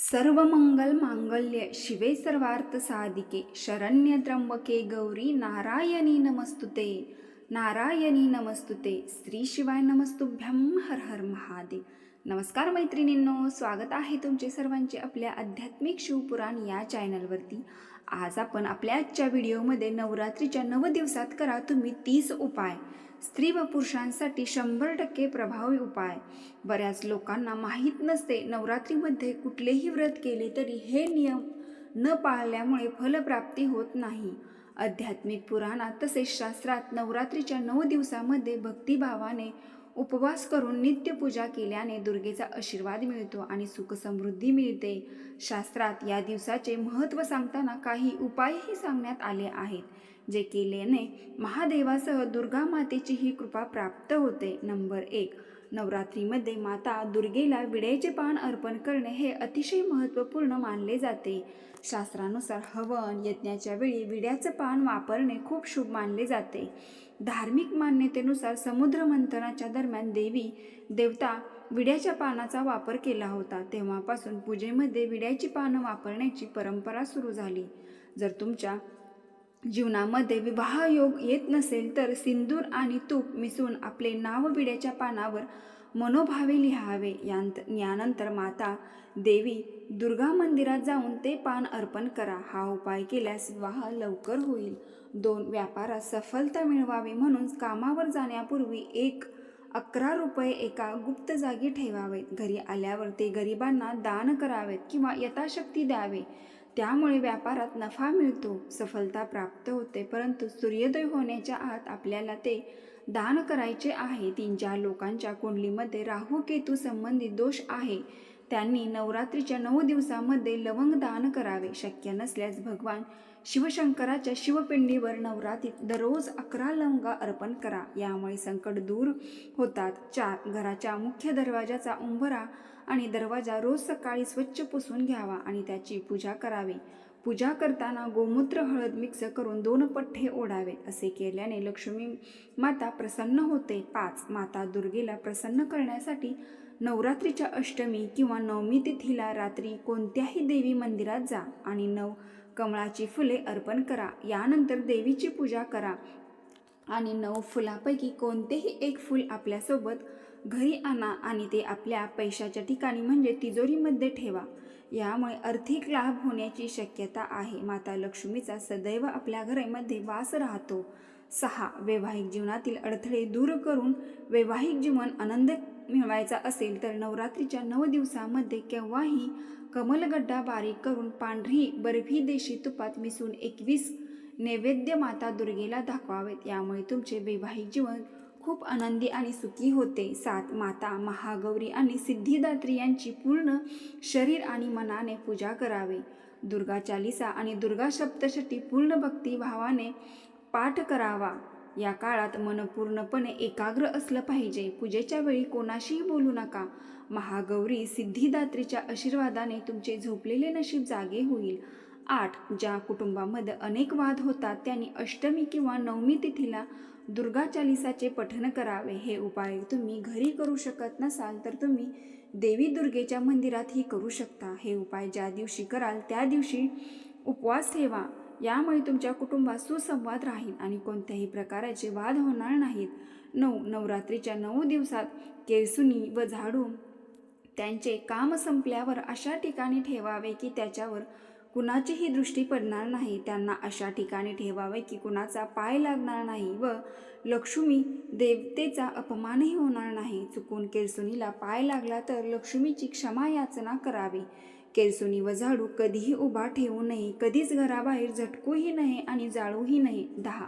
सर्व मंगल मांगल्य शिवे सर्वार्थ साधिके शरण्य त्र्यंबके गौरी नारायणी नमस्तुते। नारायणी नमस्तुते। श्री शिवाय नमस्तुभ्यं हर हर महादेव। नमस्कार मैत्रिणींनो स्वागत आहे तुमचे सर्वांचे आपल्या आध्यात्मिक शिवपुराण या चॅनलवरती. आज आपण आपल्या आजच्या व्हिडिओमध्ये नवरात्रीच्या नव दिवसात करा तुम्ही तीस उपाय. स्त्री व पुरुषांसाठी शंभर टक्के प्रभावी उपाय. बऱ्याच लोकांना माहीत नसते नवरात्रीमध्ये कुठलेही व्रत केले तरी हे नियम न पाळल्यामुळे फलप्राप्ती होत नाही. आध्यात्मिक पुराणात तसेच शास्त्रात नवरात्रीच्या नऊ दिवसामध्ये भक्तिभावाने उपवास करून नित्यपूजा केल्याने दुर्गेचा आशीर्वाद मिळतो आणि सुखसमृद्धी मिळते. शास्त्रात या दिवसाचे महत्त्व सांगताना काही उपायही सांगण्यात आले आहेत जे केल्याने महादेवासह दुर्गा मातेची ही कृपा प्राप्त होते. नंबर एक नवरात्रीमध्ये माता दुर्गेला विड्याचे पान अर्पण करणे हे अतिशय महत्त्वपूर्ण मानले जाते. शास्त्रानुसार हवन यज्ञाच्या वेळी विड्याचं पान वापरणे खूप शुभ मानले जाते. धार्मिक मान्यतेनुसार समुद्र मंथनाच्या दरम्यान देवी देवता विड्याच्या पानाचा वापर केला होता. तेव्हापासून पूजेमध्ये विड्याची पानं वापरण्याची परंपरा सुरू झाली. जर तुमच्या जीवनामध्ये विवाह योग येत नसेल तर सिंदूर आणि तूप मिसळून आपले नाव विड्याच्या पानावर मनोभावे लिहावे. यांत यानंतर माता देवी दुर्गा मंदिरात जाऊन ते पान अर्पण करा. हा उपाय केल्यास विवाह लवकर होईल. दोन व्यापारात सफलता मिळवावी म्हणून कामावर जाण्यापूर्वी एक अकरा रुपये एका गुप्त जागी ठेवावेत. घरी आल्यावर ते गरिबांना दान करावेत किंवा यथाशक्ती द्यावे. त्यामुळे व्यापारात नफा मिळतो सफलता प्राप्त होते परंतु सूर्योदय होण्याच्या आत आपल्याला ते दान करायचे आहे. तीन चार लोकांच्या कुंडलीमध्ये राहू केतू संबंधित दोष आहे. त्यांनी नवरात्रीच्या नऊ दिवसामध्ये लवंग दान करावे. शक्य नसल्यास भगवान शिवशंकराच्या शिवपिंडीवर नवरात्रीत दररोज अकरा लवंग अर्पण करा. यामुळे संकट दूर होतात. चार घराच्या मुख्य दरवाजाचा उंबरा आणि दरवाजा रोज सकाळी स्वच्छ पुसून घ्यावा आणि त्याची पूजा करावी. पूजा करताना गोमूत्र हळद मिक्स करून दोन पठ्ठे ओढावे असे केल्याने लक्ष्मी माता प्रसन्न होते. पाच माता दुर्गेला प्रसन्न करण्यासाठी नवरात्रीच्या अष्टमी किंवा नवमी तिथीला रात्री कोणत्याही देवी मंदिरात जा आणि नव कमळाची फुले अर्पण करा. यानंतर देवीची पूजा करा आणि नऊ फुलापैकी कोणतेही एक फूल आपल्यासोबत घरी आणा आणि ते आपल्या पैशाच्या ठिकाणी म्हणजे तिजोरीमध्ये ठेवा. यामुळे आर्थिक लाभ होण्याची शक्यता आहे. माता लक्ष्मीचा सदैव आपल्या घरामध्ये वास राहतो. सहा वैवाहिक जीवनातील अडथळे दूर करून वैवाहिक जीवन आनंद मिळवायचा असेल तर नवरात्रीच्या नऊ दिवसामध्ये केव्हाही कमलगड्डा बारीक करून पांढरी बर्फी देशी तुपात मिसळून एकवीस नैवेद्य माता दुर्गेला दाखवावेत. यामुळे तुमचे वैवाहिक जीवन खूप आनंदी आणि सुखी होते. सात माता महागौरी आणि सिद्धिदात्री यांची पूर्ण शरीर आणि मनाने पूजा करावे. दुर्गा चालिसा आणि दुर्गा सप्तशती पूर्ण भक्तिभावाने पाठ करावा. या काळात मन पूर्णपणे एकाग्र असलं पाहिजे. पूजेच्या वेळी कोणाशीही बोलू नका. महागौरी सिद्धिदात्रीच्या आशीर्वादाने तुमचे झोपलेले नशीब जागे होईल. आठ ज्या कुटुंबामध्ये अनेक वाद होतात त्यांनी अष्टमी किंवा नवमी तिथीला दुर्गा चालिसाचे पठण करावे. हे उपाय तुम्ही घरी करू शकत नसाल तर तुम्ही देवी दुर्गेच्या मंदिरातही करू शकता. हे उपाय ज्या दिवशी कराल त्या दिवशी उपवास ठेवा. यामुळे तुमच्या कुटुंबात सुसंवाद राहील आणि कोणत्याही प्रकाराचे वाद होणार नाहीत. नऊ नवरात्रीच्या नऊ दिवसात केळसुनी व झाडू त्यांचे काम संपल्यावर अशा ठिकाणी ठेवावे की त्याच्यावर कुणाचीही दृष्टी पडणार नाही. त्यांना अशा ठिकाणी ठेवावे की कुणाचा पाय लागणार नाही व लक्ष्मी देवतेचा अपमानही होणार नाही. चुकून केळसुनीला पाय लागला तर लक्ष्मीची क्षमा याचना करावी. केळसुनी व झाडू कधीही उभा ठेवू नये. कधीच घराबाहेर झटकूही नये आणि जाळूही नये. दहा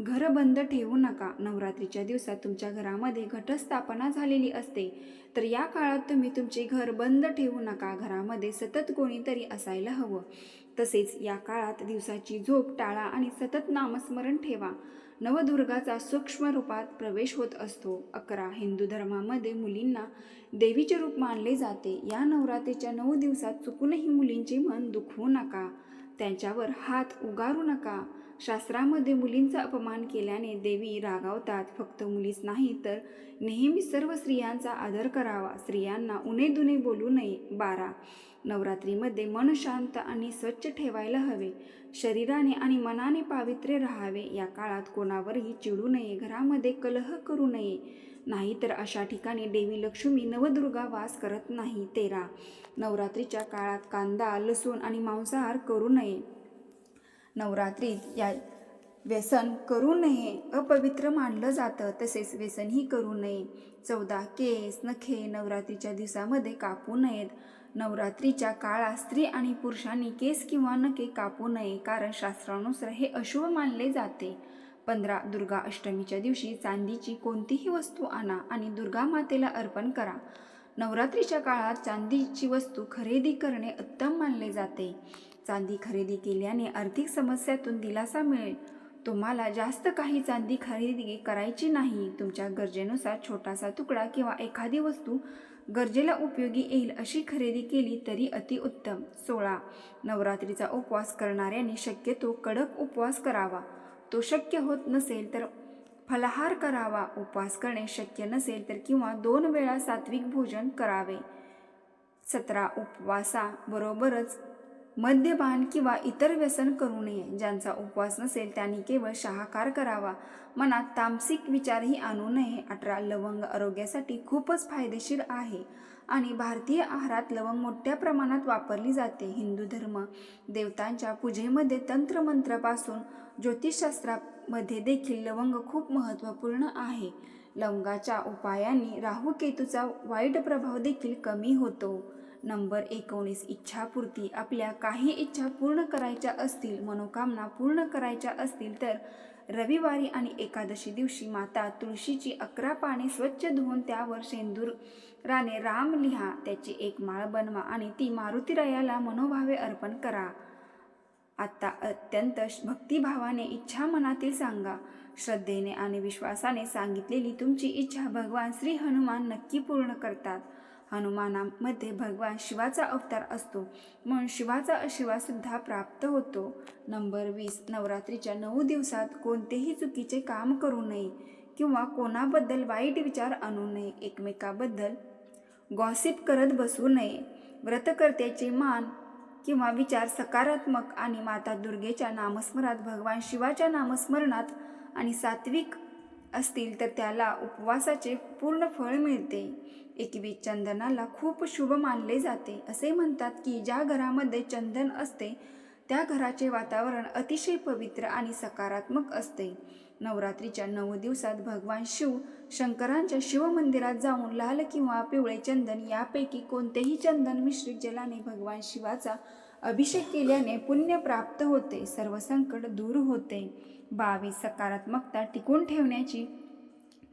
घर बंद ठेवू नका. नवरात्रीच्या दिवसात तुमच्या घरामध्ये घटस्थापना झालेली असते. तर या काळात तुम्ही तुमचे घर बंद ठेवू नका. घरामध्ये सतत कोणीतरी असायला हवं. तसेच या काळात दिवसाची झोप टाळा आणि सतत नामस्मरण ठेवा. नवदुर्गाचा सूक्ष्म रूपात प्रवेश होत असतो. अकरा हिंदू धर्मामध्ये मुलींना देवीचे रूप मानले जाते. या नवरात्रीच्या नऊ दिवसात चुकूनही मुलींचे मन दुखवू नका. त्यांच्यावर हात उगारू नका. शास्त्रामध्ये मुलींचा अपमान केल्याने देवी रागावतात. फक्त मुलीच नाही तर नेहमी सर्व स्त्रियांचा आदर करावा. स्त्रियांना उणे दुने बोलू नये. बारा. नवरात्रीमध्ये मन शांत आणि स्वच्छ ठेवायला हवे. शरीराने आणि मनाने पावित्र्य राहावे. या काळात कोणावरही चिडू नये घरामध्ये कलह करू नये. नाहीतर अशा ठिकाणी देवी लक्ष्मी नवदुर्गा वास करत नाही. तेरा. नवरात्रीच्या काळात कांदा लसूण आणि मांसाहार करू नये. नवरात्रीत या व्यसन करू नये. अपवित्र मानलं जातं तसेच व्यसनही करू नये. चौदा. केस नखे नवरात्रीच्या दिवसामध्ये कापू नयेत. नवरात्रीच्या काळात स्त्री आणि पुरुषांनी केस किंवा नके कापू नये कारण शास्त्रानुसार हे अशुभ मानले जाते. पंधरा दुर्गा अष्टमीच्या दिवशी चांदीची कोणतीही वस्तू आणा आणि दुर्गा मातेला अर्पण करा. नवरात्रीच्या काळात चांदीची वस्तू खरेदी करणे उत्तम मानले जाते. चांदी खरेदी केल्याने आर्थिक समस्यातून दिलासा मिळेल. तुम्हाला जास्त काही चांदी खरेदी करायची नाही. तुमच्या गरजेनुसार छोटासा तुकडा किंवा एखादी वस्तू गरजेला उपयोगी येईल अशी खरेदी केली तरी अतिउत्तम सोळा. नवरात्रीचा उपवास करणाऱ्याने शक्यतो कडक उपवास करावा. तो शक्य होत नसेल तर फलाहार करावा. उपवास करणे शक्य नसेल तर किंवा दोन वेळा सात्विक भोजन करावे. सतरा. उपवासाबरोबरच मद्यपान किंवा इतर व्यसन करू नये. ज्यांचा उपवास नसेल त्यांनी केवळ शाहाकार करावा. मनात तामसिक विचारही आणू नये. अठरा लवंग आरोग्यासाठी खूपच फायदेशीर आहे. आणि भारतीय आहारात लवंग मोठ्या प्रमाणात वापरली जाते. हिंदू धर्म देवतांच्या पूजेमध्ये तंत्रमंत्रापासून ज्योतिषशास्त्रामध्ये देखील लवंग खूप महत्त्वपूर्ण आहे. लवंगाच्या उपायांनी राहू केतूचा वाईट प्रभाव देखील कमी होतो. नंबर एकोणीस इच्छापूर्ती. आपल्या काही इच्छा पूर्ण करायच्या असतील मनोकामना पूर्ण करायच्या असतील तर रविवारी आणि एकादशी दिवशी माता तुळशीची अकरा पाने स्वच्छ धुवून त्यावर शेंदूराने राम लिहा त्याची एक माळ बनवा आणि ती मारुतीरायाला मनोभावे अर्पण करा. आत्ता अत्यंत भक्तिभावाने इच्छा मनातील सांगा. श्रद्धेने आणि विश्वासाने सांगितलेली तुमची इच्छा भगवान श्री हनुमान नक्की पूर्ण करतात. हनुमानामध्ये भगवान शिवाचा अवतार असतो. म्हणून शिवाचा आशीर्वादसुद्धा प्राप्त होतो. नंबर वीस नवरात्रीच्या नऊ दिवसात कोणतेही चुकीचे काम करू नये किंवा कोणाबद्दल वाईट विचार आणू नये एकमेकाबद्दल गॉसिप करत बसू नये. व्रतकर्त्याचे मान किंवा विचार सकारात्मक आणि माता दुर्गेच्या नामस्मरात भगवान शिवाच्या नामस्मरणात आणि सात्विक असतील तर त्याला उपवासाचे पूर्ण फळ मिळते. एकवीस चंदनाला खूप शुभ मानले जाते. असे म्हणतात की ज्या घरामध्ये चंदन असते त्या घराचे वातावरण अतिशय पवित्र आणि सकारात्मक असते. नवरात्रीच्या नऊ दिवसात भगवान शिव शंकरांच्या शिवमंदिरात जाऊन लाल किंवा पिवळे चंदन यापैकी कोणतेही चंदन मिश्रित जलाने भगवान शिवाचा अभिषेक केल्याने पुण्य प्राप्त होते. सर्व संकट दूर होते. बावीस सकारात्मकता टिकून ठेवण्याची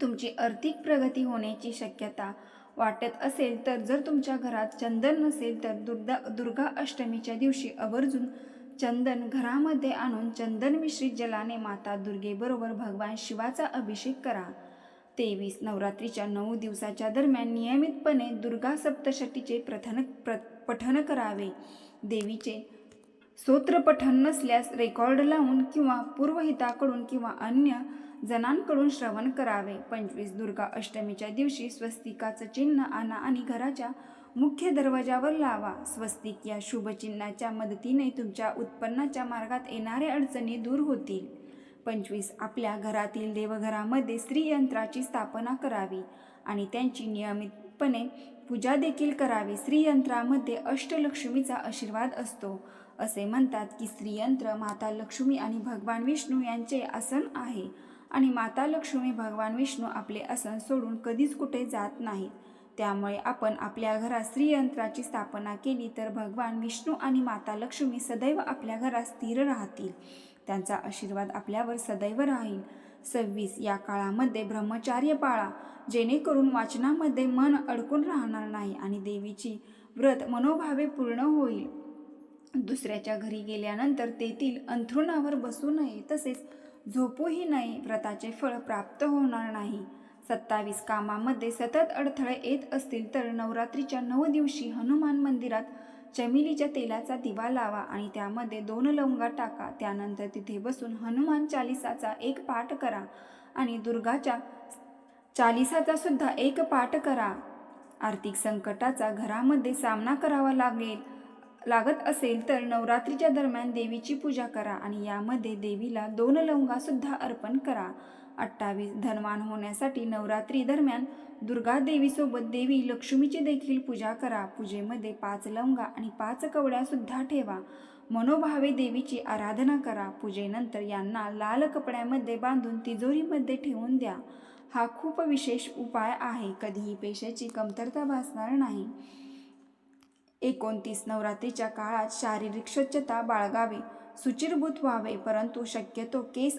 तुमची आर्थिक प्रगती होण्याची शक्यता वाटत असेल तर जर तुमच्या घरात चंदन नसेल तर दुर्दा दुर्गा अष्टमीच्या दिवशी आवर्जून चंदन घरामध्ये आणून चंदन मिश्रित जलाने माता दुर्गेबरोबर भगवान शिवाचा अभिषेक करा. तेवीस नवरात्रीच्या नऊ दिवसाच्या दरम्यान नियमितपणे दुर्गा सप्तशतीचे प्रथन प्र पठन करावे. देवीचे सूत्रपठण नसल्यास रेकॉर्ड लावून किंवा पूर्वहिताकडून किंवा अन्य जणांकडून श्रवण करावे. पंचवीस दुर्गा अष्टमीच्या दिवशी स्वस्तिकाचं चिन्ह आणा आणि घराच्या मुख्य दरवाजावर लावा. स्वस्तिक या शुभचिन्हाच्या मदतीने तुमच्या उत्पन्नाच्या मार्गात येणाऱ्या अडचणी दूर होतील. पंचवीस आपल्या घरातील देवघरामध्ये स्त्रीयंत्राची स्थापना करावी आणि त्यांची नियमितपणे पूजा देखील करावी. स्त्रीयंत्रामध्ये अष्टलक्ष्मीचा आशीर्वाद असतो. असे म्हणतात की स्त्रीयंत्र माता लक्ष्मी आणि भगवान विष्णू यांचे आसन आहे. आणि माता लक्ष्मी भगवान विष्णू आपले आसन सोडून कधीच कुठे जात नाहीत. त्यामुळे आपण आपल्या घरात स्त्रीयंत्राची स्थापना केली तर भगवान विष्णू आणि माता लक्ष्मी सदैव आपल्या घरात स्थिर राहतील. त्यांचा आशीर्वाद आपल्यावर सदैव राहील. सव्वीस या काळामध्ये ब्रह्मचार्य पाळा जेणेकरून वाचनामध्ये मन अडकून राहणार नाही आणि देवीची व्रत मनोभावे पूर्ण होईल. दुसऱ्याच्या घरी गेल्यानंतर तेथील अंथरुणावर बसू नये तसेच झोपूही नये व्रताचे फळ प्राप्त होणार नाही. सत्तावीस कामामध्ये सतत अडथळे येत असतील तर नवरात्रीच्या नऊ दिवशी हनुमान मंदिरात चमेलीच्या तेलाचा दिवा लावा आणि त्यामध्ये दोन लवंगा टाका. त्यानंतर तिथे बसून हनुमान चालिसाचा एक पाठ करा आणि दुर्गाच्या चालिसाचा सुद्धा एक पाठ करा. आर्थिक संकटाचा घरामध्ये सामना करावा लागेल. लागत असेल तर नवरात्रीच्या दरम्यान देवीची पूजा करा आणि यामध्ये देवीला दोन लवंगासुद्धा अर्पण करा. अठ्ठावीस धनवान होण्यासाठी नवरात्री दरम्यान दुर्गा देवीसोबत देवी लक्ष्मीची देखील पूजा करा. पूजेमध्ये पाच लवंगा आणि पाच कवड्यासुद्धा ठेवा. मनोभावे देवीची आराधना करा. पूजेनंतर यांना लाल कपड्यामध्ये बांधून तिजोरीमध्ये ठेवून द्या. हा खूप विशेष उपाय आहे. कधीही पेशाची कमतरता भासणार नाही. एकोणतीस नवरात्रीच्या काळात शारीरिक स्वच्छता बाळगावी. सुचिरभूत व्हावे परंतु शक्यतो केस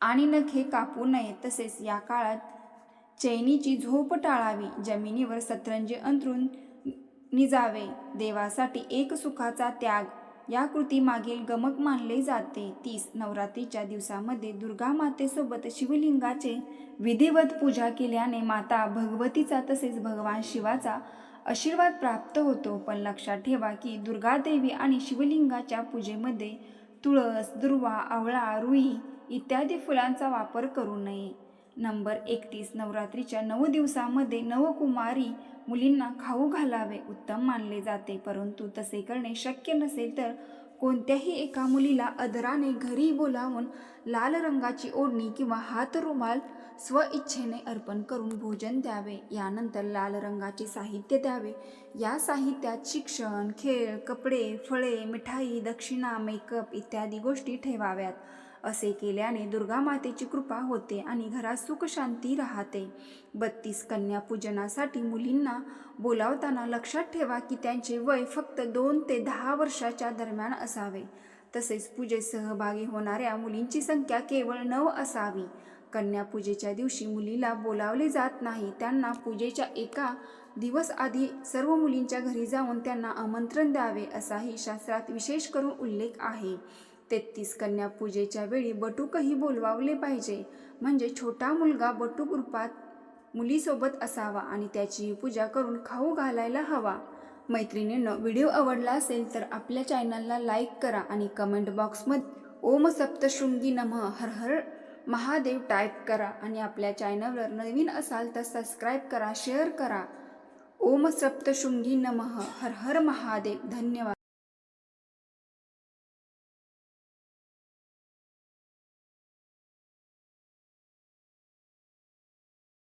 आणि नखे कापू नये. तसेच या काळात चैनीची झोप टाळावी. जमिनीवर सतरंजी अंतरून निजावे. देवासाठी एक सुखाचा त्याग. या कृतीमागील गमक मानले जाते. तीस नवरात्रीच्या दिवसामध्ये दुर्गा मातेसोबत शिवलिंगाचे विधिवत पूजा केल्याने माता भगवतीचा तसेच भगवान शिवाचा आशीर्वाद प्राप्त होतो. पण लक्षात ठेवा की दुर्गादेवी आणि शिवलिंगाच्या पूजेमध्ये तुळस दुर्वा आवळा रुई इत्यादी फुलांचा वापर करू नये. नंबर एकतीस. नवरात्रीच्या नऊ दिवसामध्ये नवकुमारी मुलींना खाऊ घालावे उत्तम मानले जाते. परंतु तसे करणे शक्य नसेल तर कोणत्याही एका मुलीला अदराने घरी बोलावून लाल रंगाची ओढणी किंवा हात रुमाल स्वइच्छेने अर्पण करून भोजन द्यावे. यानंतर लाल रंगाचे साहित्य द्यावे. या साहित्यात शिक्षण खेळ कपडे फळे मिठाई दक्षिणा मेकअप इत्यादी गोष्टी ठेवाव्यात. असे केल्याने दुर्गा मातेची कृपा होते आणि घरात सुख शांती राहते. बत्तीस कन्या पूजनासाठी मुलींना बोलावताना लक्षात ठेवा की त्यांचे वय फक्त दोन ते दहा वर्षाच्या दरम्यान असावे. तसेच पूजेत सहभागी होणाऱ्या मुलींची संख्या केवळ नऊ असावी. कन्यापूजेच्या दिवशी मुलीला बोलावले जात नाही. त्यांना पूजेच्या एका दिवस आधी सर्व मुलींच्या घरी जाऊन त्यांना आमंत्रण द्यावे असाही शास्त्रात विशेष करून उल्लेख आहे. तेहतीस कन्या पूजेच्या वेळी बटूकही बोलवावले पाहिजे. म्हणजे छोटा मुलगा बटूक रूपात मुलीसोबत असावा आणि त्याची पूजा करून खाऊ घालायला हवा. मैत्रिणींनं व्हिडिओ आवडला असेल तर आपल्या चॅनलला लाईक करा आणि कमेंट बॉक्समध्ये ओम सप्तशृंगी नमः. हर हर महादेव टाईप करा आणि आपल्या चॅनलवर नवीन असाल तर सबस्क्राईब करा शेअर करा. ओम सप्तशृंगी नमः. हर हर महादेव. धन्यवाद.